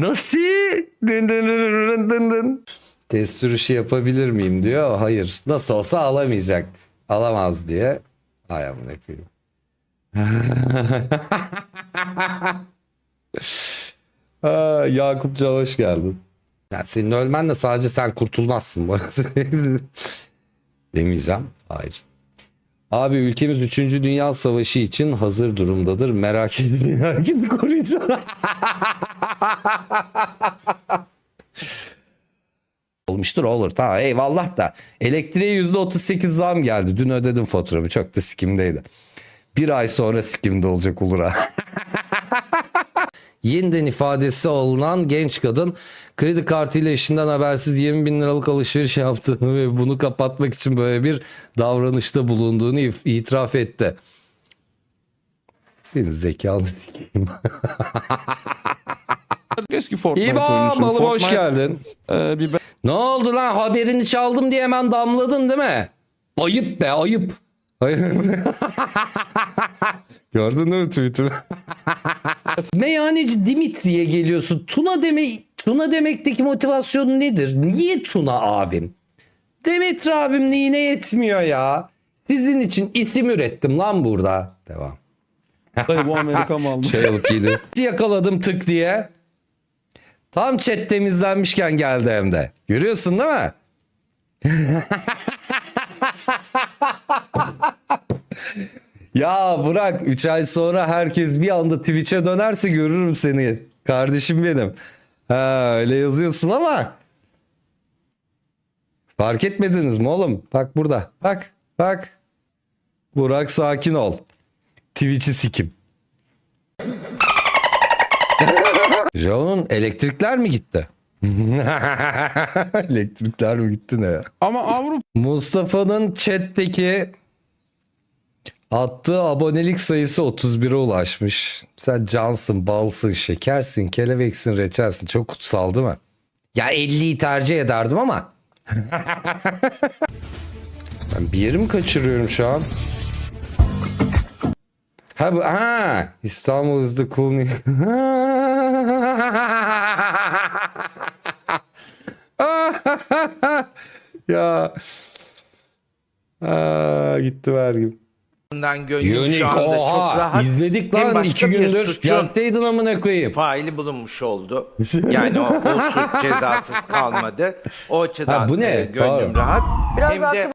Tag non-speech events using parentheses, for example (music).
Nasıl? Dın dın dın dın dın. Test sürüşü yapabilir miyim diyor. Hayır. Nasıl olsa alamayacak. Alamaz diye. Ay amına koyayım. (laughs) Aa, Yakup Can hoş geldin. Ya senin ölmenle sadece sen kurtulmazsın bu arada. (laughs) Demeyeceğim. Hayır. Abi ülkemiz 3. Dünya Savaşı için hazır durumdadır. Merak (laughs) edin herkesi koruyacağım. (laughs) Olmuştur olur tamam eyvallah da elektriğe %38 zam geldi. Dün ödedim faturamı çok da sikimdeydi. Bir ay sonra sikimde olacak olur ha. (laughs) Yeniden ifadesi olunan genç kadın kredi kartıyla eşinden habersiz 20 bin liralık alışveriş yaptığını ve bunu kapatmak için böyle bir davranışta bulunduğunu itiraf etti. Senin zekanı sikeyim. (laughs) Keşke Fortnite İyi oyuncusun. balım hoş Fortnite, geldin. e, bir Ne oldu lan haberini çaldım diye hemen damladın değil mi? Ayıp be ayıp. (laughs) Gördün değil mi tweetimi? (laughs) Meyhaneci Dimitri'ye geliyorsun. Tuna deme Tuna demekteki motivasyon nedir? Niye Tuna abim? Dimitri abim neyine yetmiyor ya? Sizin için isim ürettim lan burada. Devam. dayı bu Amerika (laughs) mı aldı? Şey alıp geliyor. Yakaladım tık diye. Tam chat temizlenmişken geldi hem de. Görüyorsun değil mi? (laughs) ya bırak 3 ay sonra herkes bir anda Twitch'e dönerse görürüm seni. Kardeşim benim. Ha, öyle yazıyorsun ama fark etmediniz mi oğlum? Bak burada. Bak bak. Burak sakin ol. Twitch'i sikim. (laughs) Joe'nun elektrikler mi gitti? (laughs) elektrikler mi gitti ne ya? Ama Avrupa Mustafa'nın chat'teki attığı abonelik sayısı 31'e ulaşmış. Sen cansın, balsın, şekersin, kelebeksin, reçelsin. Çok kutsal değil mi? Ya 50'yi tercih ederdim ama. (laughs) ben bir yeri mi kaçırıyorum şu an? Ha bu ha İstanbul is the cool new- (laughs) ya Aa, gitti vergim. Unique şu anda çok oha rahat. izledik lan iki gündür. Yazsaydın amına koyayım. faili bulunmuş oldu. (laughs) Yani o, o suç cezasız kalmadı. O açıdan Ha, bu ne? e, gönlüm Pardon. rahat. Biraz Hem de